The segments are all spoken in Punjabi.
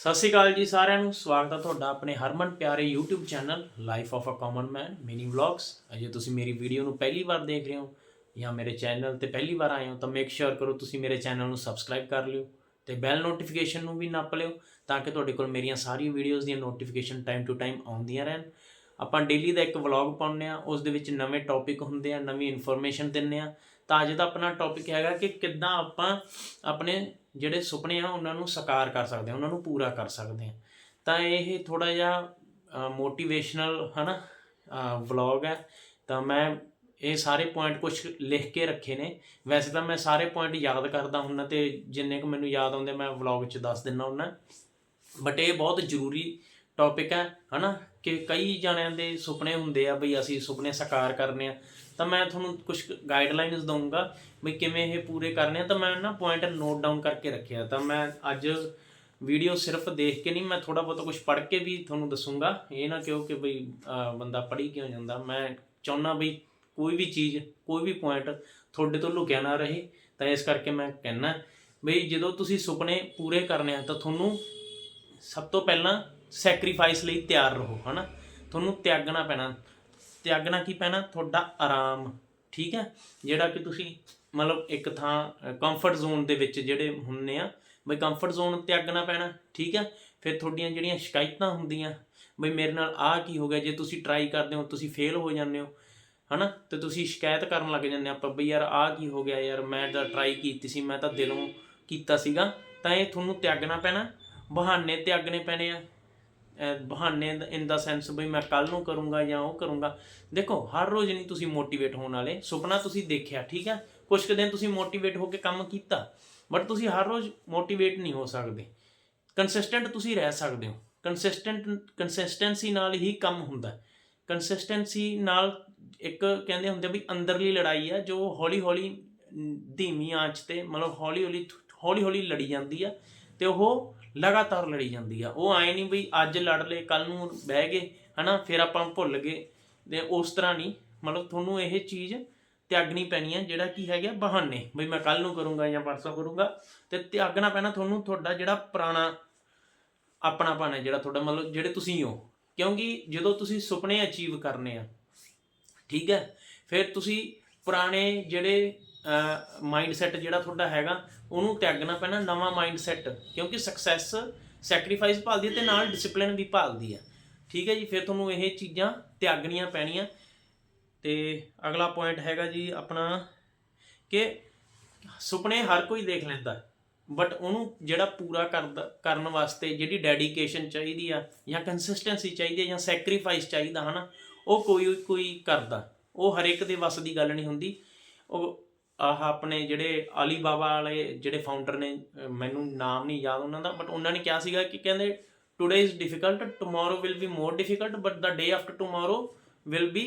ਸਤਿ ਸ਼੍ਰੀ ਅਕਾਲ ਜੀ ਸਾਰਿਆਂ ਨੂੰ। ਸਵਾਗਤ ਹੈ ਤੁਹਾਡਾ ਆਪਣੇ ਹਰਮਨ ਪਿਆਰੇ YouTube channel life of a common man mini vlogs ਅਜੇ ਤੁਸੀਂ ਮੇਰੀ ਵੀਡੀਓ ਨੂੰ ਪਹਿਲੀ ਵਾਰ ਦੇਖ ਰਹੇ ਹੋ ਜਾਂ ਮੇਰੇ ਚੈਨਲ ਤੇ ਪਹਿਲੀ ਵਾਰ ਆਏ ਹੋ ਤਾਂ ਮੇਕ ਸ਼ੋਰ ਕਰੋ ਤੁਸੀਂ ਮੇਰੇ ਚੈਨਲ ਨੂੰ ਸਬਸਕ੍ਰਾਈਬ ਕਰ ਲਿਓ ਤੇ ਬੈਲ ਨੋਟੀਫਿਕੇਸ਼ਨ ਨੂੰ ਵੀ ਨੱਪ ਲਿਓ ਤਾਂ ਕਿ ਤੁਹਾਡੇ ਕੋਲ ਮੇਰੀਆਂ ਸਾਰੀਆਂ ਵੀਡੀਓਜ਼ ਦੀਆਂ ਨੋਟੀਫਿਕੇਸ਼ਨ ਟਾਈਮ ਟੂ ਟਾਈਮ ਆਉਂਦੀਆਂ ਰਹਿਣ। ਆਪਾਂ ਡੇਲੀ ਦਾ ਇੱਕ ਵਲੌਗ ਪਾਉਂਦੇ ਆ ਉਸ ਦੇ ਵਿੱਚ ਨਵੇਂ ਟੌਪਿਕ ਹੁੰਦੇ ਆ, ਨਵੀਂ ਇਨਫੋਰਮੇਸ਼ਨ ਦਿੰਦੇ ਆ ਤਾਂ ਅੱਜ ਦਾ ਆਪਣਾ ਟੌਪਿਕ ਹੈਗਾ ਕਿ ਕਿੱਦਾਂ ਆਪਾਂ ਆਪਣੇ ਜਿਹੜੇ ਸੁਪਨੇ ਆ ਉਹਨਾਂ ਨੂੰ ਸਾਕਾਰ ਕਰ ਸਕਦੇ ਆ, ਉਹਨਾਂ ਨੂੰ ਪੂਰਾ ਕਰ ਸਕਦੇ ਆ। ਤਾਂ ਇਹ ਥੋੜਾ ਜਿਹਾ ਮੋਟੀਵੇਸ਼ਨਲ ਹਨਾ ਵਲੌਗ ਹੈ। ਤਾਂ ਮੈਂ ਇਹ ਸਾਰੇ ਪੁਆਇੰਟ ਕੁਝ ਲਿਖ ਕੇ ਰੱਖੇ ਨੇ। ਵੈਸੇ ਤਾਂ ਮੈਂ ਸਾਰੇ ਪੁਆਇੰਟ ਯਾਦ ਕਰਦਾ ਹੁੰਦਾ ਤੇ ਜਿੰਨੇ ਕੁ ਮੈਨੂੰ ਯਾਦ ਆਉਂਦੇ ਮੈਂ ਵਲੌਗ 'ਚ ਦੱਸ ਦਿੰਦਾ ਹੁੰਦਾ। ਬਟ ਇਹ ਬਹੁਤ ਜ਼ਰੂਰੀ ਟੌਪਿਕ ਹੈ, ਹਨਾ, ਕਿ ਕਈ ਜਣਿਆਂ ਦੇ ਸੁਪਨੇ ਹੁੰਦੇ ਆ, ਬਈ ਅਸੀਂ ਸੁਪਨੇ ਸਾਕਾਰ ਕਰਨੇ ਆ। ਤਾਂ ਮੈਂ ਤੁਹਾਨੂੰ ਕੁਝ ਗਾਈਡਲਾਈਨਸ ਦਊਂਗਾ ਵੀ ਕਿਵੇਂ ਇਹ ਪੂਰੇ ਕਰਨੇ ਆ, ਤਾਂ ਮੈਂ ਨਾ ਪੁਆਇੰਟ ਨੋਟ ਡਾਊਨ ਕਰਕੇ ਰੱਖਿਆ। ਤਾਂ ਮੈਂ ਅੱਜ ਵੀਡੀਓ ਸਿਰਫ ਦੇਖ ਕੇ ਨਹੀਂ, ਮੈਂ ਥੋੜਾ ਬਹੁਤ ਕੁਝ ਪੜ੍ਹ ਕੇ ਵੀ ਤੁਹਾਨੂੰ ਦੱਸੂੰਗਾ। ਇਹ ਨਾ ਕਿਉਂ ਕਿ ਬਈ ਬੰਦਾ ਪੜ੍ਹੀ ਕਿਉਂ ਜਾਂਦਾ? ਮੈਂ ਚਾਹੁੰਦਾ ਬਈ ਕੋਈ ਵੀ ਚੀਜ਼, ਕੋਈ ਵੀ ਪੁਆਇੰਟ ਤੁਹਾਡੇ ਤੋਂ ਲੁਕਿਆ ਨਾ ਰਹੇ, ਤਾਂ ਇਸ ਕਰਕੇ ਮੈਂ ਕਹਿਣਾ ਬਈ, ਜਦੋਂ ਤੁਸੀਂ ਸੁਪਨੇ ਪੂਰੇ ਕਰਨੇ ਆ, ਤਾਂ ਤੁਹਾਨੂੰ ਸਭ ਤੋਂ ਪਹਿਲਾਂ ਸੈਕਰੀਫਾਈਸ ਲਈ ਤਿਆਰ ਰਹੋ, ਹਨਾ? ਤੁਹਾਨੂੰ ਤਿਆਗਣਾ ਪੈਣਾ। ਤਿਆਗਣਾ ਕੀ ਪੈਣਾ, ਤੁਹਾਡਾ ਆਰਾਮ, ਠੀਕ ਹੈ? ਜਿਹੜਾ ਕਿ ਤੁਸੀਂ ਮਤਲਬ ਇੱਕ ਥਾਂ ਕੰਫਰਟ ਜ਼ੋਨ ਦੇ ਵਿੱਚ ਜਿਹੜੇ ਹੁੰਨੇ ਆ, ਬਈ ਕੰਫਰਟ ਜ਼ੋਨ ਤਿਆਗਣਾ ਪੈਣਾ, ਠੀਕ ਹੈ? ਫਿਰ ਤੁਹਾਡੀਆਂ ਜਿਹੜੀਆਂ ਸ਼ਿਕਾਇਤਾਂ ਹੁੰਦੀਆਂ, ਬਈ ਮੇਰੇ ਨਾਲ ਆਹ ਕੀ ਹੋ ਗਿਆ, ਜੇ ਤੁਸੀਂ ਟਰਾਈ ਕਰਦੇ ਹੋ, ਤੁਸੀਂ ਫੇਲ ਹੋ ਜਾਂਦੇ ਹੋ, ਹਨਾ? ਤੇ ਤੁਸੀਂ ਸ਼ਿਕਾਇਤ ਕਰਨ ਲੱਗ ਜਾਂਦੇ ਆਪਾਂ, ਬਈ ਯਾਰ ਆਹ ਕੀ ਹੋ ਗਿਆ ਯਾਰ, ਮੈਂ ਤਾਂ ਟਰਾਈ ਕੀਤੀ ਸੀ, ਮੈਂ ਤਾਂ ਦਿਲੋਂ ਕੀਤਾ ਸੀਗਾ, ਤਾਂ ਇਹ ਤੁਹਾਨੂੰ ਤਿਆਗਣਾ ਪੈਣਾ, ਬਹਾਨੇ ਤਿਆਗਣੇ ਪੈਣੇ ਆ ਬਹਾਨੇ ਇਨ ਦਾ ਸੈਂਸ ਬਈ ਮੈਂ ਕੱਲ ਨੂੰ ਕਰੂੰਗਾ ਜਾਂ ਉਹ ਕਰੂੰਗਾ। ਦੇਖੋ, ਹਰ ਰੋਜ਼ ਨਹੀਂ ਤੁਸੀਂ ਮੋਟੀਵੇਟ ਹੋਣ ਵਾਲੇ। ਸੁਪਨਾ ਤੁਸੀਂ ਦੇਖਿਆ, ਠੀਕ ਹੈ? ਕੁਝ ਕੁ ਦਿਨ ਤੁਸੀਂ ਮੋਟੀਵੇਟ ਹੋ ਕੇ ਕੰਮ ਕੀਤਾ ਬਟ ਤੁਸੀਂ ਹਰ ਰੋਜ਼ ਮੋਟੀਵੇਟ ਨਹੀਂ ਹੋ ਸਕਦੇ। ਕੰਸਿਸਟੈਂਟ ਤੁਸੀਂ ਰਹਿ ਸਕਦੇ ਹੋ। ਕੰਸਿਸਟੈਂਟ ਕੰਸਿਸਟੈਂਸੀ ਨਾਲ ਹੀ ਕੰਮ ਹੁੰਦਾ ਕੰਸਿਸਟੈਂਸੀ ਨਾਲ ਇੱਕ ਕਹਿੰਦੇ ਹੁੰਦੇ ਵੀ ਅੰਦਰਲੀ ਲੜਾਈ ਆ, ਜੋ ਹੌਲੀ ਹੌਲੀ ਧੀਮੀ ਆਂਚ ਤੇ ਮਤਲਬ ਹੌਲੀ ਹੌਲੀ ਹੌਲੀ ਹੌਲੀ ਲੜੀ ਜਾਂਦੀ ਆ, ਤੇ ਉਹ ਲਗਾਤਾਰ ਲੜੀ ਜਾਂਦੀ ਆ। ਉਹ ਆਏ ਨਹੀਂ ਵੀ ਅੱਜ ਲੜ ਲਏ ਕੱਲ ਨੂੰ ਬਹਿ ਗਏ, ਹਨਾ, ਫਿਰ ਆਪਾਂ ਭੁੱਲ ਗਏ। ਤੇ ਉਸ ਤਰ੍ਹਾਂ ਨਹੀਂ ਮਤਲਬ ਤੁਹਾਨੂੰ ਇਹ ਚੀਜ਼ ਤਿਆਗਣੀ ਪੈਣੀ ਹੈ ਜਿਹੜਾ ਕੀ ਹੈਗਾ ਬਹਾਨੇ। ਬਈ ਮੈਂ ਕੱਲ ਨੂੰ ਕਰੂੰਗਾ ਜਾਂ ਪਰਸੋਂ ਕਰੂੰਗਾ। ਤੇ ਤਿਆਗਣਾ ਪੈਣਾ ਤੁਹਾਨੂੰ ਤੁਹਾਡਾ ਜਿਹੜਾ ਪੁਰਾਣਾ ਆਪਣਾਪਨ ਹੈ, ਜਿਹੜਾ ਤੁਹਾਡਾ ਮਤਲਬ ਜਿਹੜੇ ਤੁਸੀਂ ਹੋ। ਕਿਉਂਕਿ ਜਦੋਂ ਤੁਸੀਂ ਸੁਪਨੇ ਅਚੀਵ ਕਰਨੇ ਆ, ਠੀਕ ਹੈ, ਫਿਰ ਤੁਸੀਂ ਪੁਰਾਣੇ ਜਿਹੜੇ ਮਾਈਂਡਸੈਟ ਜਿਹੜਾ ਤੁਹਾਡਾ ਹੈਗਾ, ਉਹਨੂੰ ਤਿਆਗਣਾ ਪੈਣਾ, ਨਵਾਂ ਮਾਈਂਡਸੈਟ ਕਿਉਂਕਿ ਸਕਸੈਸ ਸੈਕਰੀਫਾਈਸ ਭਾਲਦੀ ਹੈ ਤੇ ਨਾਲ ਡਿਸਪਲਿਨ ਵੀ ਭਾਲਦੀ ਹੈ। ਠੀਕ ਹੈ ਜੀ, ਫਿਰ ਤੁਹਾਨੂੰ ਇਹ ਚੀਜ਼ਾਂ ਤਿਆਗਣੀਆਂ ਪੈਣੀਆਂ। ਤੇ ਅਗਲਾ ਪੁਆਇੰਟ ਹੈਗਾ ਜੀ ਆਪਣਾ ਕਿ ਸੁਪਨੇ ਹਰ ਕੋਈ ਦੇਖ ਲੈਂਦਾ ਬਟ ਉਹਨੂੰ ਜਿਹੜਾ ਪੂਰਾ ਕਰਦਾ, ਕਰਨ ਵਾਸਤੇ ਜਿਹੜੀ ਡੈਡੀਕੇਸ਼ਨ ਚਾਹੀਦੀ ਆ, ਜਾਂ ਕੰਸਿਸਟੈਂਸੀ ਚਾਹੀਦੀ ਆ, ਜਾਂ ਸੈਕਰੀਫਾਈਸ ਚਾਹੀਦਾ, ਹਨਾ, ਉਹ ਕੋਈ ਕੋਈ ਕਰਦਾ। ਉਹ ਹਰ ਇੱਕ ਦੇ ਵੱਸ ਦੀ ਗੱਲ ਨਹੀਂ ਹੁੰਦੀ। ਉਹ ਆਹ ਆਪਣੇ ਜਿਹੜੇ ਅਲੀ ਬਾਬਾ ਵਾਲੇ ਜਿਹੜੇ ਫਾਊਂਡਰ ਨੇ ਮੈਨੂੰ ਨਾਮ ਨਹੀਂ ਯਾਦ ਉਹਨਾਂ ਦਾ ਬਟ ਉਹਨਾਂ ਨੇ ਕਿਹਾ ਸੀਗਾ ਕਿ ਕਹਿੰਦੇ today is difficult tomorrow will be more difficult but the day after tomorrow will be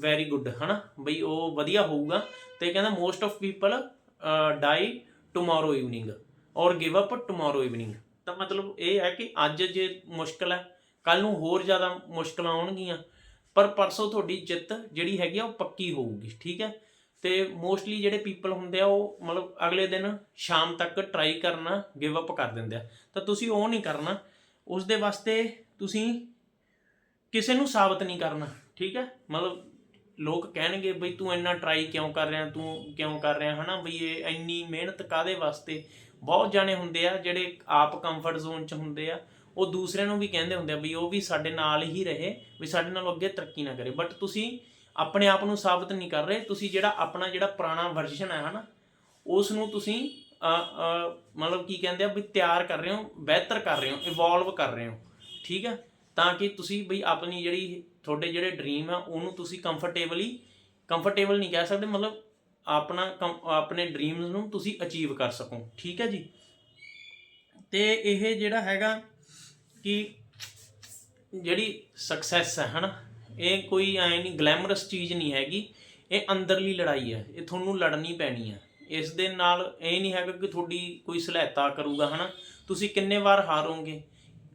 very good ਹਨਾ? ਬਈ ਉਹ ਵਧੀਆ ਹੋਊਗਾ ਤੇ ਕਹਿੰਦਾ most of people die tomorrow evening or give up tomorrow evening ਤਾਂ ਮਤਲਬ ਇਹ ਹੈ ਕਿ ਅੱਜ ਜੇ ਮੁਸ਼ਕਲ ਹੈ ਕੱਲ ਨੂੰ ਹੋਰ ਜ਼ਿਆਦਾ ਮੁਸ਼ਕਲਾਂ ਆਉਣਗੀਆਂ, ਪਰ ਪਰਸੋਂ ਤੁਹਾਡੀ ਜਿੱਤ ਜਿਹੜੀ ਹੈਗੀ ਆ, ਉਹ ਪੱਕੀ ਹੋਊਗੀ, ਠੀਕ ਹੈ? ਤੇ ਮੋਸਟਲੀ ਜਿਹੜੇ ਪੀਪਲ ਹੁੰਦੇ ਆ, ਉਹ ਮਤਲਬ ਅਗਲੇ ਦਿਨ ਸ਼ਾਮ ਤੱਕ ਟਰਾਈ ਕਰਨਾ ਗਿਵ ਅਪ ਕਰ ਦਿੰਦੇ ਆ। ਤਾਂ ਤੁਸੀਂ ਉਹ ਨਹੀਂ ਕਰਨਾ। ਉਸ ਦੇ ਵਾਸਤੇ ਤੁਸੀਂ ਕਿਸੇ ਨੂੰ ਸਾਬਤ ਨਹੀਂ ਕਰਨਾ, ਠੀਕ ਹੈ? ਮਤਲਬ ਲੋਕ ਕਹਿਣਗੇ ਬਈ ਤੂੰ ਇੰਨਾ ਟਰਾਈ ਕਿਉਂ ਕਰ ਰਿਹਾ, ਤੂੰ ਕਿਉਂ ਕਰ ਰਿਹਾ, ਹਨਾ? ਬਈ ਇਹ ਇੰਨੀ ਮਿਹਨਤ ਕਾਦੇ ਵਾਸਤੇ? ਬਹੁਤ ਜਾਣੇ ਹੁੰਦੇ ਆ ਜਿਹੜੇ ਆਪ ਕੰਫਰਟ ਜ਼ੋਨ 'ਚ ਹੁੰਦੇ ਆ, ਉਹ ਦੂਸਰਿਆਂ ਨੂੰ ਵੀ ਕਹਿੰਦੇ ਹੁੰਦੇ ਆ ਵੀ ਉਹ ਵੀ ਸਾਡੇ ਨਾਲ ਹੀ ਰਹੇ, ਵੀ ਸਾਡੇ ਨਾਲ ਅੱਗੇ ਤਰੱਕੀ ਨਾ ਕਰੇ। ਬਟ ਤੁਸੀਂ ਆਪਣੇ ਆਪ ਨੂੰ ਸਾਬਤ ਨਹੀਂ ਕਰ ਰਹੇ। ਤੁਸੀਂ ਜਿਹੜਾ ਆਪਣਾ ਜਿਹੜਾ ਪੁਰਾਣਾ ਵਰਜਨ ਹੈ ਹਨਾ ਉਸ ਨੂੰ ਤੁਸੀਂ ਮਤਲਬ ਕੀ ਕਹਿੰਦੇ ਆ ਵੀ ਤਿਆਰ ਕਰ ਰਹੇ ਹੋ, ਬਿਹਤਰ ਕਰ ਰਹੇ ਹੋ ਇਵੋਲਵ ਕਰ ਰਹੇ ਹੋ। ਠੀਕ ਹੈ? ਤਾਂ ਕਿ ਤੁਸੀਂ ਬਈ ਆਪਣੀ ਜਿਹੜੀ ਤੁਹਾਡੇ ਜਿਹੜੇ ਡ੍ਰੀਮ ਆ, ਉਹਨੂੰ ਤੁਸੀਂ ਕੰਫਰਟੇਬਲੀ ਕੰਫਰਟੇਬਲ ਨਹੀਂ ਕਹਿ ਸਕਦੇ, ਮਤਲਬ ਆਪਣਾ ਕੰ- ਆਪਣੇ ਡ੍ਰੀਮਸ ਨੂੰ ਤੁਸੀਂ ਅਚੀਵ ਕਰ ਸਕੋ। ਠੀਕ ਹੈ ਜੀ? ਤੇ ਇਹ ਜਿਹੜਾ ਹੈਗਾ ਕਿ ਜਿਹੜੀ ਸਕਸੈਸ ਹੈ, ਹਨਾ ਇਹ ਕੋਈ ਐ ਨਹੀਂ ਗਲੈਮਰਸ ਚੀਜ਼ ਨਹੀਂ ਹੈਗੀ। ਇਹ ਅੰਦਰਲੀ ਲੜਾਈ ਹੈ, ਇਹ ਤੁਹਾਨੂੰ ਲੜਨੀ ਪੈਣੀ ਹੈ। ਇਸ ਦੇ ਨਾਲ ਇਹ ਨਹੀਂ ਹੈਗਾ ਕਿ ਤੁਹਾਡੀ ਕੋਈ ਸਹਾਇਤਾ ਕਰੂਗਾ, ਹਨਾ? ਤੁਸੀਂ ਕਿੰਨੇ ਵਾਰ ਹਾਰੋਗੇ?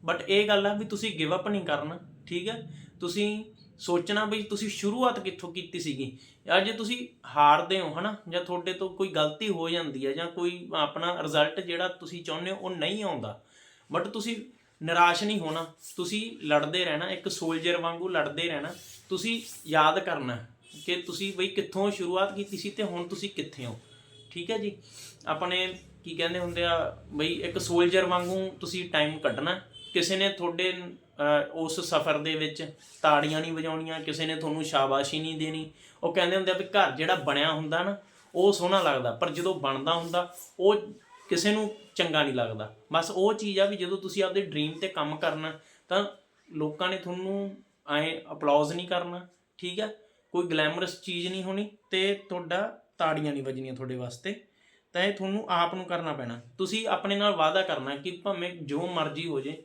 ਬਟ ਇਹ ਗੱਲ ਆ ਵੀ ਤੁਸੀਂ ਗਿਵ ਅਪ ਨਹੀਂ ਕਰਨਾ, ਠੀਕ ਹੈ? ਤੁਸੀਂ ਸੋਚਣਾ ਵੀ ਤੁਸੀਂ ਸ਼ੁਰੂਆਤ ਕਿੱਥੋਂ ਕੀਤੀ ਸੀਗੀ? ਯਾਰ ਜੇ ਤੁਸੀਂ ਹਾਰਦੇ ਹੋ, ਹਨਾ? ਜਾਂ ਤੁਹਾਡੇ ਤੋਂ ਕੋਈ ਗਲਤੀ ਹੋ ਜਾਂਦੀ ਹੈ ਜਾਂ ਕੋਈ ਆਪਣਾ ਰਿਜ਼ਲਟ ਜਿਹੜਾ ਤੁਸੀਂ ਚਾਹੁੰਦੇ ਹੋ, ਉਹ ਨਹੀਂ ਆਉਂਦਾ। ਬਟ ਤੁਸੀਂ ਨਿਰਾਸ਼ ਨਹੀਂ ਹੋਣਾ। ਤੁਸੀਂ ਲੜਦੇ ਰਹਿਣਾ, ਇੱਕ ਸੋਲਜਰ ਵਾਂਗੂ ਲੜਦੇ ਰਹਿਣਾ। ਤੁਸੀਂ ਯਾਦ ਕਰਨਾ ਕਿ ਤੁਸੀਂ ਬਈ ਕਿੱਥੋਂ ਸ਼ੁਰੂਆਤ ਕੀਤੀ ਸੀ ਤੇ ਹੁਣ ਤੁਸੀਂ ਕਿੱਥੇ ਹੋ। ਠੀਕ ਹੈ ਜੀ? ਆਪਣੇ ਕੀ ਕਹਿੰਦੇ ਹੁੰਦੇ ਆ, ਬਈ ਇੱਕ ਸੋਲਜਰ ਵਾਂਗੂ ਤੁਸੀਂ ਟਾਈਮ ਕੱਢਣਾ। ਕਿਸੇ ਨੇ ਤੁਹਾਡੇ ਉਸ ਸਫ਼ਰ ਦੇ ਵਿੱਚ ਤਾੜੀਆਂ ਨਹੀਂ ਵਜਾਉਣੀਆਂ, ਕਿਸੇ ਨੇ ਤੁਹਾਨੂੰ ਸ਼ਾਬਾਸ਼ੀ ਨਹੀਂ ਦੇਣੀ। ਉਹ ਕਹਿੰਦੇ ਹੁੰਦੇ ਆ ਵੀ ਘਰ ਜਿਹੜਾ ਬਣਿਆ ਹੁੰਦਾ ਨਾ, ਉਹ ਸੋਹਣਾ ਲੱਗਦਾ, ਪਰ ਜਦੋਂ ਬਣਦਾ ਹੁੰਦਾ, ਉਹ ਕਿਸੇ ਨੂੰ ਚੰਗਾ ਨਹੀਂ ਲੱਗਦਾ। ਬਸ ਉਹ ਚੀਜ਼ ਆ ਵੀ ਜਦੋਂ ਤੁਸੀਂ ਆਪਦੇ ਡ੍ਰੀਮ ਤੇ ਕੰਮ ਕਰਨਾ, ਤਾਂ ਲੋਕਾਂ ਨੇ ਤੁਹਾਨੂੰ ਐ ਅਪਲੌਜ਼ ਨਹੀਂ ਕਰਨਾ, ਠੀਕ ਆ? ਕੋਈ ਗਲੈਮਰਸ ਚੀਜ਼ ਨਹੀਂ ਹੋਣੀ ਤੇ ਤੁਹਾਡਾ ਤਾੜੀਆਂ ਨਹੀਂ ਵੱਜਣੀਆਂ ਤੁਹਾਡੇ ਵਾਸਤੇ। ਤਾਂ ਇਹ ਤੁਹਾਨੂੰ ਆਪ ਨੂੰ ਕਰਨਾ ਪੈਣਾ। ਤੁਸੀਂ ਆਪਣੇ ਨਾਲ ਵਾਅਦਾ ਕਰਨਾ ਕਿ ਭਾਵੇਂ ਜੋ ਮਰਜ਼ੀ ਹੋ ਜੇ,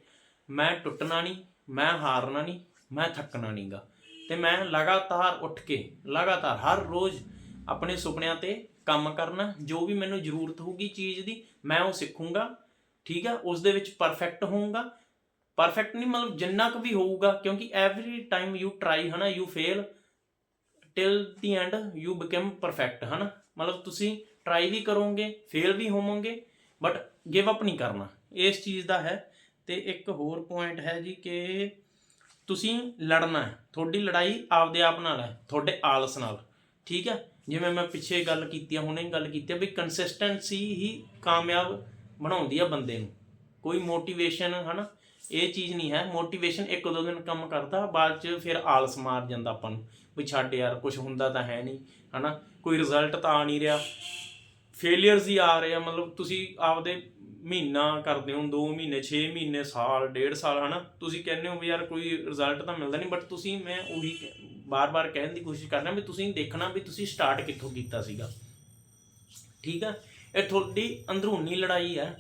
ਮੈਂ ਟੁੱਟਣਾ ਨਹੀਂ, ਮੈਂ ਹਾਰਨਾ ਨਹੀਂ, ਮੈਂ ਥੱਕਣਾ ਨਹੀਂਗਾ। ਤੇ ਮੈਂ ਲਗਾਤਾਰ ਉੱਠ ਕੇ, ਲਗਾਤਾਰ ਹਰ ਰੋਜ਼ ਆਪਣੇ ਸੁਪਨਿਆਂ ਤੇ ਕੰਮ ਕਰਨਾ, ਜੋ ਵੀ ਮੈਨੂੰ ਜ਼ਰੂਰਤ ਹੋਊਗੀ ਚੀਜ਼ ਦੀ ਮੈਂ ਉਹ ਸਿੱਖੂੰਗਾ, ਠੀਕ ਹੈ ਉਸ ਦੇ ਵਿੱਚ ਪਰਫੈਕਟ ਹੋਊਂਗਾ। ਪਰਫੈਕਟ ਨਹੀਂ, ਮਤਲਬ ਜਿੰਨਾ ਕੁ ਵੀ ਹੋਊਗਾ, ਕਿਉਂਕਿ ਐਵਰੀ ਟਾਈਮ ਯੂ ਟਰਾਈ ਹਨਾ you fail till the end you become perfect ਹਨਾ। ਮਤਲਬ ਤੁਸੀਂ ਟਰਾਈ ਵੀ ਕਰੋਗੇ ਫੇਲ ਵੀ ਹੋਵੋਗੇ ਬਟ ਗਿਵ ਅਪ ਨਹੀਂ ਕਰਨਾ। ਇਸ ਚੀਜ਼ ਦਾ ਹੈ। ਤੇ ਇੱਕ ਹੋਰ ਪੁਆਇੰਟ ਹੈ ਜੀ ਕਿ ਤੁਸੀਂ ਲੜਨਾ ਹੈ। ਤੁਹਾਡੀ ਲੜਾਈ ਆਪਦੇ ਆਪ ਨਾਲ ਹੈ, ਤੁਹਾਡੇ ਆਲਸ ਨਾਲ, ਠੀਕ ਹੈ ਜਿਵੇਂ ਮੈਂ ਪਿੱਛੇ ਗੱਲ ਕੀਤੀ ਆ, ਹੁਣੇ ਗੱਲ ਕੀਤੀ ਆ ਵੀ ਕੰਸਿਸਟੈਂਸੀ ਹੀ ਕਾਮਯਾਬ ਬਣਾਉਂਦੀ ਆ ਬੰਦੇ ਨੂੰ। ਕੋਈ ਮੋਟੀਵੇਸ਼ਨ ਹਨਾ, ਇਹ ਚੀਜ਼ ਨਹੀਂ ਹੈ। ਮੋਟੀਵੇਸ਼ਨ ਇੱਕ ਦੋ ਦਿਨ ਕੰਮ ਕਰਦਾ, ਬਾਅਦ ਚ ਫਿਰ ਆਲਸ ਮਾਰ ਜਾਂਦਾ ਆਪਾਂ ਨੂੰ ਵੀ ਛੱਡ ਯਾਰ ਕੁਝ ਹੁੰਦਾ ਤਾਂ ਹੈ ਨਹੀਂ, ਹਨਾ। ਕੋਈ ਰਿਜ਼ਲਟ ਤਾਂ ਆ ਨਹੀਂ ਰਿਹਾ। ਫੇਲਿਅਰਸ ਹੀ ਆ ਰਹੇ ਆ, ਮਤਲਬ ਤੁਸੀਂ ਆਪਦੇ ਮਹੀਨਾ ਕਰਦੇ ਹੋ 2 ਮਹੀਨੇ 6 ਮਹੀਨੇ, ਸਾਲ, ਡੇਢ ਸਾਲ, ਹਨਾ। ਤੁਸੀਂ ਕਹਿੰਦੇ ਹੋ ਵੀ ਯਾਰ ਕੋਈ ਰਿਜ਼ਲਟ ਤਾਂ ਮਿਲਦਾ ਨਹੀਂ ਬਟ ਤੁਸੀਂ, ਮੈਂ ਉਹੀ ਬਾਰ-ਬਾਰ ਕਹਿਣ ਦੀ ਕੋਸ਼ਿਸ਼ ਕਰਨਾ ਵੀ ਤੁਸੀਂ ਦੇਖਣਾ ਵੀ ਤੁਸੀਂ ਸਟਾਰਟ ਕਿੱਥੋਂ ਕੀਤਾ ਸੀਗਾ। ਠੀਕ ਹੈ ਇਹ ਤੁਹਾਡੀ ਅੰਦਰੂਨੀ ਲੜਾਈ ਹੈ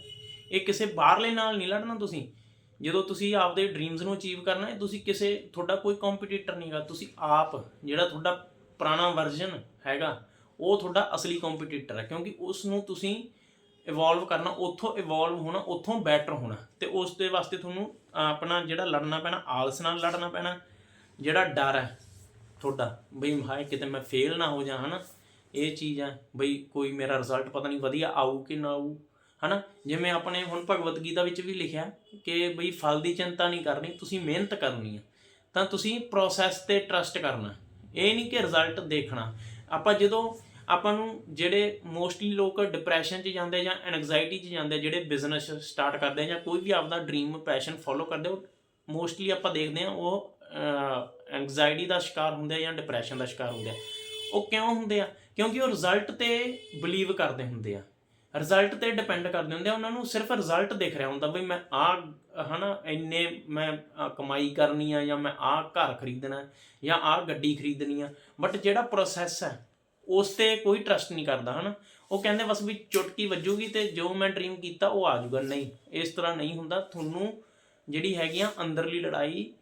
ਇਹ ਕਿਸੇ ਬਾਹਰਲੇ ਨਾਲ ਨਹੀਂ ਲੜਨਾ ਤੁਸੀਂ। ਜਦੋਂ ਤੁਸੀਂ ਆਪਦੇ ਡ੍ਰੀਮਸ ਨੂੰ ਅਚੀਵ ਕਰਨਾ ਹੈ ਤੁਸੀਂ ਕਿਸੇ, ਤੁਹਾਡਾ ਕੋਈ ਕੰਪੀਟੀਟਰ ਨਹੀਂਗਾ ਤੁਸੀਂ ਆਪ ਜਿਹੜਾ ਤੁਹਾਡਾ ਪੁਰਾਣਾ ਵਰਜ਼ਨ ਹੈਗਾ, ਉਹ ਤੁਹਾਡਾ ਅਸਲੀ ਕੰਪੀਟੀਟਰ ਹੈ ਕਿਉਂਕਿ ਉਸ ਨੂੰ ਤੁਸੀਂ ਇਵੋਲਵ ਕਰਨਾ, ਉੱਥੋਂ ਇਵੋਲਵ ਹੋਣਾ, ਉੱਥੋਂ ਬੈਟਰ ਹੋਣਾ। ਤੇ ਉਸ ਦੇ ਵਾਸਤੇ ਤੁਹਾਨੂੰ ਆਪਣਾ ਜਿਹੜਾ ਲੜਨਾ ਪੈਣਾ, ਆਲਸ ਨਾਲ ਲੜਨਾ ਪੈਣਾ, ਜਿਹੜਾ ਡਰ ਹੈ ਤੁਹਾਡਾ, ਬਈ ਹਾਏ ਕਿਤੇ ਮੈਂ ਫੇਲ ਨਾ ਹੋ ਜਾ, ਹਨਾ? ਇਹ ਚੀਜ਼ ਆ, ਬਈ ਕੋਈ ਮੇਰਾ ਰਿਜ਼ਲਟ ਪਤਾ ਨਹੀਂ ਵਧੀਆ ਆਊ ਕਿ ਨਾ ਆਊ, ਹਨਾ? ਜਿਵੇਂ ਆਪਣੇ ਹੁਣ ਭਗਵਤ ਗੀਤਾ ਵਿੱਚ ਵੀ ਲਿਖਿਆ ਕਿ ਬਈ ਫਲ ਦੀ ਚਿੰਤਾ ਨਹੀਂ ਕਰਨੀ, ਤੁਸੀਂ ਮਿਹਨਤ ਕਰਨੀ ਹੈ ਤਾਂ ਤੁਸੀਂ ਪ੍ਰੋਸੈਸ ਤੇ ਟਰਸਟ ਕਰਨਾ। ਇਹ ਨਹੀਂ ਕਿ ਰਿਜ਼ਲਟ ਦੇਖਣਾ। ਆਪਾਂ ਜਦੋਂ ਆਪਾਂ ਨੂੰ ਜਿਹੜੇ ਮੋਸਟਲੀ ਲੋਕ ਡਿਪਰੈਸ਼ਨ 'ਚ ਜਾਂਦੇ ਜਾਂ ਐਂਗਜ਼ਾਇਟੀ 'ਚ ਜਾਂਦੇ ਜਿਹੜੇ ਬਿਜ਼ਨਸ ਸਟਾਰਟ ਕਰਦੇ ਜਾਂ ਕੋਈ ਵੀ ਆਪਦਾ ਡ੍ਰੀਮ ਪੈਸ਼ਨ ਫੋਲੋ ਕਰਦੇ ਉਹ ਮੋਸਟਲੀ ਆਪਾਂ ਦੇਖਦੇ ਆ, ਉਹ ਐਂਗਜ਼ਾਇਟੀ ਦਾ ਸ਼ਿਕਾਰ ਹੁੰਦੇ ਆ ਜਾਂ ਡਿਪਰੈਸ਼ਨ ਦਾ ਸ਼ਿਕਾਰ ਹੁੰਦੇ ਆ, ਉਹ ਕਿਉਂ ਹੁੰਦੇ ਆ? ਕਿਉਂਕਿ ਉਹ ਰਿਜ਼ਲਟ ਤੇ ਬਲੀਵ ਕਰਦੇ ਹੁੰਦੇ ਆ। ਰਿਜ਼ਲਟ ਤੇ ਡਿਪੈਂਡ ਕਰਦੇ ਹੁੰਦੇ ਆ, ਉਹਨਾਂ ਨੂੰ ਸਿਰਫ ਰਿਜ਼ਲਟ ਦਿਖ ਰਿਹਾ ਹੁੰਦਾ ਵੀ ਮੈਂ ਆ ਹਨਾ, ਇੰਨੇ ਮੈਂ ਕਮਾਈ ਕਰਨੀ ਆ ਜਾਂ ਮੈਂ ਆ ਘਰ ਖਰੀਦਣਾ ਜਾਂ ਆ ਗੱਡੀ ਖਰੀਦਣੀ ਆ। ਬਟ ਜਿਹੜਾ ਪ੍ਰੋਸੈਸ ਹੈ, ਉਸ ਤੇ ਕੋਈ ਟਰਸਟ ਨਹੀਂ ਕਰਦਾ, ਹਨਾ। ਉਹ ਕਹਿੰਦੇ ਬਸ ਵੀ ਚੁਟਕੀ ਵੱਜੂਗੀ ਤੇ ਜੋ ਮੈਂ ਡ੍ਰੀਮ ਕੀਤਾ ਉਹ ਆ ਜਾਊਗਾ। ਨਹੀਂ, ਇਸ ਤਰ੍ਹਾਂ ਨਹੀਂ ਹੁੰਦਾ। ਤੁਹਾਨੂੰ ਜਿਹੜੀ ਹੈਗੀ ਆ ਅੰਦਰਲੀ ਲੜਾਈ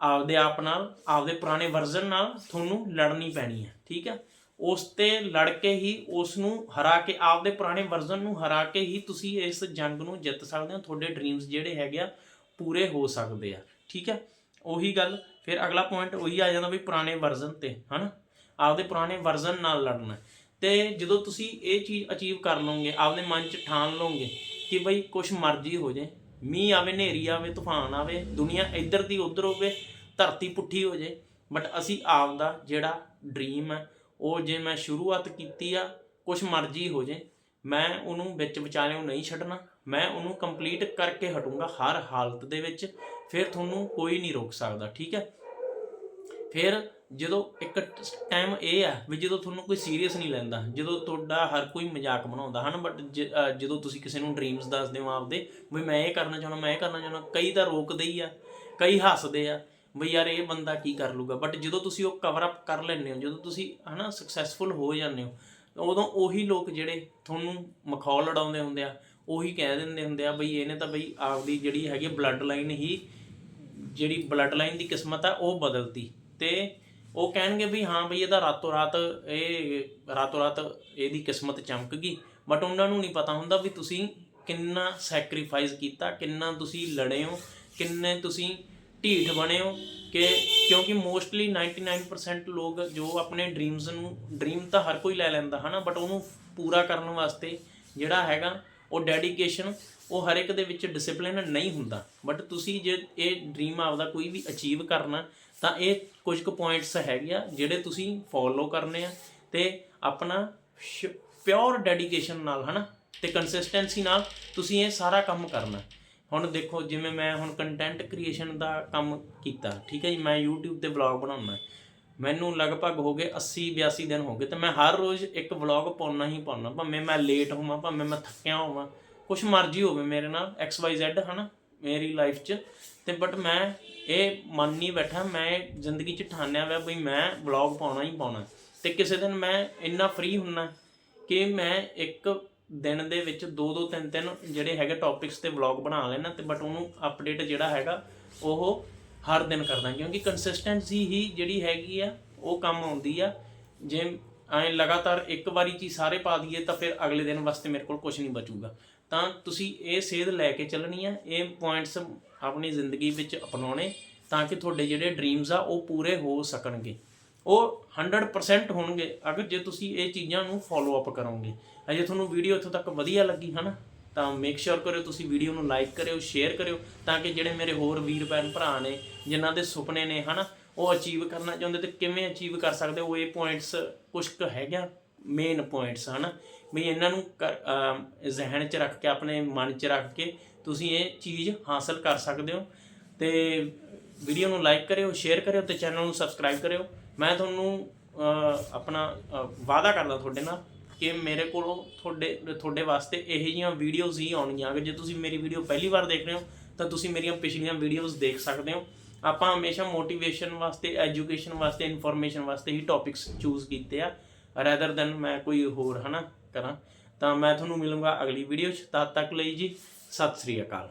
ਆਪਦੇ ਆਪ ਨਾਲ, ਆਪਦੇ ਪੁਰਾਣੇ ਵਰਜ਼ਨ ਨਾਲ ਤੁਹਾਨੂੰ ਲੜਨੀ ਪੈਣੀ ਹੈ, ਠੀਕ ਹੈ? ਉਸ ਤੇ ਲੜ ਕੇ ਹੀ ਉਸ ਨੂੰ ਹਰਾ ਕੇ, ਆਪਦੇ ਪੁਰਾਣੇ ਵਰਜ਼ਨ ਨੂੰ ਹਰਾ ਕੇ ਹੀ ਤੁਸੀਂ ਇਸ ਜੰਗ ਨੂੰ ਜਿੱਤ ਸਕਦੇ ਹੋ, ਤੁਹਾਡੇ ਡ੍ਰੀਮਸ ਜਿਹੜੇ ਹੈਗੇ ਆ, ਪੂਰੇ ਹੋ ਸਕਦੇ ਆ, ਠੀਕ ਹੈ? ਉਹੀ ਗੱਲ, ਫਿਰ ਅਗਲਾ ਪੁਆਇੰਟ ਉਹੀ ਆ ਜਾਂਦਾ ਵੀ ਪੁਰਾਣੇ ਵਰਜ਼ਨ ਤੇ, ਹਨਾ? ਆਪਦੇ ਪੁਰਾਣੇ ਵਰਜ਼ਨ ਨਾਲ ਲੜਨਾ ਤੇ ਜਦੋਂ ਤੁਸੀਂ ਇਹ ਚੀਜ਼ ਅਚੀਵ ਕਰ ਲਓਗੇ, ਆਪਦੇ ਮਨ 'ਚ ਠਾਣ ਲਓਗੇ ਕਿ ਬਈ ਕੁਛ ਮਰਜ਼ੀ ਹੋ ਜੇ ਮੀਂਹ ਆਵੇ, ਹਨੇਰੀ ਆਵੇ, ਤੂਫਾਨ ਆਵੇ, ਦੁਨੀਆ ਇੱਧਰ ਦੀ ਉੱਧਰ ਹੋਵੇ, ਧਰਤੀ ਪੁੱਠੀ ਹੋ ਜੇ। ਬਟ ਅਸੀਂ ਆਪ ਦਾ ਜਿਹੜਾ ਡ੍ਰੀਮ ਹੈ, ਉਹ ਜੇ ਮੈਂ ਸ਼ੁਰੂਆਤ ਕੀਤੀ ਆ, ਕੁਛ ਮਰਜ਼ੀ ਹੋ ਜੇ, ਮੈਂ ਉਹਨੂੰ ਵਿੱਚ ਵਿਚਾਲਿਓਂ ਨਹੀਂ ਛੱਡਣਾ। ਮੈਂ ਉਹਨੂੰ ਕੰਪਲੀਟ ਕਰਕੇ ਹਟੂੰਗਾ ਹਰ ਹਾਲਤ ਦੇ ਵਿੱਚ, ਫਿਰ ਤੁਹਾਨੂੰ ਕੋਈ ਨਹੀਂ ਰੋਕ ਸਕਦਾ, ਠੀਕ ਹੈ? ਫਿਰ ਜਦੋਂ ਇੱਕ ਟਾਈਮ ਇਹ ਆ ਵੀ ਜਦੋਂ ਤੁਹਾਨੂੰ ਕੋਈ ਸੀਰੀਅਸ ਨਹੀਂ ਲੈਂਦਾ, ਜਦੋਂ ਤੁਹਾਡਾ ਹਰ ਕੋਈ ਮਜ਼ਾਕ ਬਣਾਉਂਦਾ, ਹਨ? ਬਟ ਜਦੋਂ ਤੁਸੀਂ ਕਿਸੇ ਨੂੰ ਡ੍ਰੀਮਸ ਦੱਸਦੇ ਹੋ ਆਪਦੇ, ਵੀ ਮੈਂ ਇਹ ਕਰਨਾ ਚਾਹੁੰਦਾ, ਮੈਂ ਇਹ ਕਰਨਾ ਚਾਹੁੰਦਾ, ਕਈ ਤਾਂ ਰੋਕਦੇ ਹੀ ਆ, ਕਈ ਹੱਸਦੇ ਆ, ਵੀ ਯਾਰ ਇਹ ਬੰਦਾ ਕੀ ਕਰ ਲੂਗਾ? ਬਟ ਜਦੋਂ ਤੁਸੀਂ ਉਹ ਕਵਰ ਅਪ ਕਰ ਲੈਂਦੇ ਹੋ, ਜਦੋਂ ਤੁਸੀਂ, ਹਨਾ ਸਕਸੈਸਫੁਲ ਹੋ ਜਾਂਦੇ ਹੋ ਉਦੋਂ ਉਹੀ ਲੋਕ ਜਿਹੜੇ ਤੁਹਾਨੂੰ ਮਖੌਲ ਲੜਾਉਂਦੇ ਹੁੰਦੇ ਆ, ਉਹੀ ਕਹਿ ਦਿੰਦੇ ਹੁੰਦੇ ਆ, ਬਈ ਇਹਨੇ ਤਾਂ ਬਈ ਆਪਦੀ ਜਿਹੜੀ ਹੈਗੀ ਬਲੱਡ ਲਾਈਨ ਹੀ, ਜਿਹੜੀ ਬਲੱਡ ਲਾਈਨ ਦੀ ਕਿਸਮਤ ਆ, ਉਹ ਬਦਲਤੀ। ਤੇ ਉਹ ਕਹਿਣਗੇ ਵੀ ਹਾਂ ਬਈ ਇਹਦਾ ਰਾਤੋਂ ਰਾਤ ਇਹ ਰਾਤੋਂ ਰਾਤ ਇਹਦੀ ਕਿਸਮਤ ਚਮਕ ਗਈ। ਬਟ ਉਹਨਾਂ ਨੂੰ ਨਹੀਂ ਪਤਾ ਹੁੰਦਾ ਵੀ ਤੁਸੀਂ ਕਿੰਨਾ ਸੈਕਰੀਫਾਈਸ ਕੀਤਾ, ਕਿੰਨਾ ਤੁਸੀਂ ਲੜੇ ਹੋ, ਕਿੰਨੇ ਤੁਸੀਂ ਢੀਠ ਬਣੇ ਹੋ ਕਿ ਕਿਉਂਕਿ ਮੋਸਟਲੀ 99% ਲੋਕ ਜੋ ਆਪਣੇ ਡ੍ਰੀਮਸ ਨੂੰ ਡ੍ਰੀਮ ਤਾਂ ਹਰ ਕੋਈ ਲੈ ਲੈਂਦਾ ਹਨਾ ਬਟ ਉਹਨੂੰ ਪੂਰਾ ਕਰਨ ਵਾਸਤੇ ਜਿਹੜਾ ਹੈਗਾ, ਉਹ ਡੈਡੀਕੇਸ਼ਨ ਉਹ ਹਰ ਇੱਕ ਦੇ ਵਿੱਚ ਡਿਸਪਲਿਨ ਨਹੀਂ ਹੁੰਦਾ। ਬਟ ਤੁਸੀਂ ਜੇ ਇਹ ਡ੍ਰੀਮ ਆਪਦਾ ਕੋਈ ਵੀ ਅਚੀਵ ਕਰਨਾ ਤਾਂ ਇਹ ਕੁਝ ਕੁ ਪੁਆਇੰਟਸ ਹੈਗੇ ਆ ਜਿਹੜੇ ਤੁਸੀਂ ਫੋਲੋ ਕਰਨੇ ਆ ਤੇ ਆਪਣਾ ਪਿਓਰ ਡੈਡੀਕੇਸ਼ਨ ਨਾਲ, ਹਨਾ? ਤੇ ਕੰਸਿਸਟੈਂਸੀ ਨਾਲ ਤੁਸੀਂ ਇਹ ਸਾਰਾ ਕੰਮ ਕਰਨਾ। ਹੁਣ ਦੇਖੋ, ਜਿਵੇਂ ਮੈਂ ਹੁਣ ਕੰਟੈਂਟ ਕ੍ਰੀਏਸ਼ਨ ਦਾ ਕੰਮ ਕੀਤਾ, ਠੀਕ ਹੈ ਜੀ? ਮੈਂ YouTube ਤੇ ਵਲੌਗ ਬਣਾਉਣਾ। ਮੈਨੂੰ ਲਗਭਗ ਹੋ ਗਏ 80 82 ਦਿਨ ਹੋ ਗਏ ਤੇ ਮੈਂ ਹਰ ਰੋਜ਼ ਇੱਕ ਵਲੌਗ ਪਾਉਣਾ ਹੀ ਪਾਉਣਾ। ਭਾਵੇਂ ਮੈਂ ਲੇਟ ਹੋਵਾਂ, ਭਾਵੇਂ ਮੈਂ ਥੱਕਿਆ ਹੋਵਾਂ, ਕੁਛ ਮਰਜ਼ੀ ਹੋਵੇ ਮੇਰੇ ਨਾਲ XYZ ਹਨਾ? ਮੇਰੀ ਲਾਈਫ 'ਚ। ਤੇ ਬਟ ਮੈਂ ਇਹ ਮੰਨ ਨਹੀਂ ਬੈਠਾ, ਮੈਂ ਜ਼ਿੰਦਗੀ 'ਚ ਠਾਣਿਆ ਹੋਇਆ ਬਈ ਮੈਂ ਵਲੌਗ ਪਾਉਣਾ ਹੀ ਪਾਉਣਾ। ਤੇ ਕਿਸੇ ਦਿਨ ਮੈਂ ਇੰਨਾ ਫ੍ਰੀ ਹੁੰਨਾ ਕਿ ਮੈਂ ਇੱਕ ਦਿਨ ਦੇ ਵਿੱਚ ਦੋ ਦੋ ਤਿੰਨ ਤਿੰਨ ਜਿਹੜੇ ਹੈਗੇ ਟੌਪਿਕਸ ਤੇ ਵਲੌਗ ਬਣਾ ਲੈਣਾ ਤੇ ਬਟ ਉਹਨੂੰ ਅਪਡੇਟ ਜਿਹੜਾ ਹੈਗਾ, ਉਹ ਹਰ ਦਿਨ ਕਰਦਾ ਕਿਉਂਕਿ ਕੰਸਿਸਟੈਂਸੀ ਹੀ ਜਿਹੜੀ ਹੈਗੀ ਆ, ਉਹ ਕੰਮ ਆਉਂਦੀ ਆ। ਜੇ ਐਂ ਲਗਾਤਾਰ ਇੱਕ ਵਾਰੀ ਚ ਸਾਰੇ ਪਾ ਦਈਏ, ਤਾਂ ਫਿਰ ਅਗਲੇ ਦਿਨ ਵਾਸਤੇ ਮੇਰੇ ਕੋਲ ਕੁਝ ਨਹੀਂ ਬਚੂਗਾ। ਤਾਂ ਤੁਸੀਂ ਇਹ ਸੇਧ ਲੈ ਕੇ ਚੱਲਣੀ ਆ, ਇਹ ਪੁਆਇੰਟਸ ਆਪਣੀ ਜ਼ਿੰਦਗੀ ਵਿੱਚ ਅਪਣਾਉਣੇ ਤਾਂ ਕਿ ਤੁਹਾਡੇ ਜਿਹੜੇ ਡ੍ਰੀਮਸ ਆ, ਉਹ ਪੂਰੇ ਹੋ ਸਕਣਗੇ। ਉਹ 100% ਹੋਣਗੇ, ਅਗਰ ਜੇ ਤੁਸੀਂ ਇਹ ਚੀਜ਼ਾਂ ਨੂੰ ਫੋਲੋ ਅਪ ਕਰੋਗੇ। ਅਜੇ ਤੁਹਾਨੂੰ ਵੀਡੀਓ ਇੱਥੋਂ ਤੱਕ ਵਧੀਆ ਲੱਗੀ, ਹਨਾ? ਤਾਂ ਮੇਕ ਸ਼ੋਰ ਕਰਿਓ, ਤੁਸੀਂ ਵੀਡੀਓ ਨੂੰ ਲਾਈਕ ਕਰਿਓ ਸ਼ੇਅਰ ਕਰਿਓ, ਤਾਂ ਕਿ ਜਿਹੜੇ ਮੇਰੇ ਹੋਰ ਵੀਰ ਭੈਣ ਭਰਾ ਨੇ, ਜਿਨ੍ਹਾਂ ਦੇ ਸੁਪਨੇ ਨੇ, ਹਨਾ, ਉਹ ਅਚੀਵ ਕਰਨਾ ਚਾਹੁੰਦੇ ਤੇ ਕਿਵੇਂ ਅਚੀਵ ਕਰ ਸਕਦੇ, ਉਹ ਇਹ ਪੁਆਇੰਟਸ ਕੁਝ ਕੁ ਹੈਗਾ ਮੇਨ ਪੁਆਇੰਟਸ ਹਨਾ? ਵੀ ਇਹਨਾਂ ਨੂੰ ਕਰ- ਅਮ ਜ਼ਿਹਨ 'ਚ ਰੱਖ ਕੇ, ਆਪਣੇ ਮਨ 'ਚ ਰੱਖ ਕੇ ਤੁਸੀਂ ਇਹ ਚੀਜ਼ ਹਾਸਲ ਕਰ ਸਕਦੇ ਹੋ। ਤੇ ਵੀਡੀਓ ਨੂੰ ਲਾਈਕ ਕਰਿਓ, ਸ਼ੇਅਰ ਕਰਿਓ ਤੇ ਚੈਨਲ ਨੂੰ ਸਬਸਕ੍ਰਾਈਬ ਕਰਿਓ। ਮੈਂ ਤੁਹਾਨੂੰ ਆਪਣਾ ਵਾਅਦਾ ਕਰਦਾ ਤੁਹਾਡੇ ਨਾਲ ਕਿ ਮੇਰੇ ਕੋਲੋਂ ਤੁਹਾਡੇ ਤੁਹਾਡੇ ਵਾਸਤੇ ਇਹੋ ਜਿਹੀਆਂ ਵੀਡੀਓਜ਼ ਹੀ ਆਉਣਗੀਆਂ। ਅਗਰ ਜੇ ਤੁਸੀਂ ਮੇਰੀ ਵੀਡੀਓ ਪਹਿਲੀ ਵਾਰ ਦੇਖ ਰਹੇ ਹੋ, ਤਾਂ ਤੁਸੀਂ ਮੇਰੀਆਂ ਪਿਛਲੀਆਂ ਵੀਡੀਓਜ਼ ਦੇਖ ਸਕਦੇ ਹੋ। ਆਪਾਂ ਹਮੇਸ਼ਾ ਮੋਟੀਵੇਸ਼ਨ ਵਾਸਤੇ ਐਜੂਕੇਸ਼ਨ ਵਾਸਤੇ ਇਨਫੋਰਮੇਸ਼ਨ ਵਾਸਤੇ ਹੀ ਟੌਪਿਕਸ ਚੂਜ਼ ਕੀਤੇ ਆ ਰੈਦਰ ਦੈਨ ਮੈਂ ਕੋਈ ਹੋਰ, ਹਨਾ? ਕਰਾਂ। ਤਾਂ ਮੈਂ ਤੁਹਾਨੂੰ ਮਿਲੂੰਗਾ ਅਗਲੀ ਵੀਡੀਓ 'ਚ। ਤਦ ਤੱਕ ਲਈ ਜੀ, ਸਤਿ ਸ੍ਰੀ ਅਕਾਲ।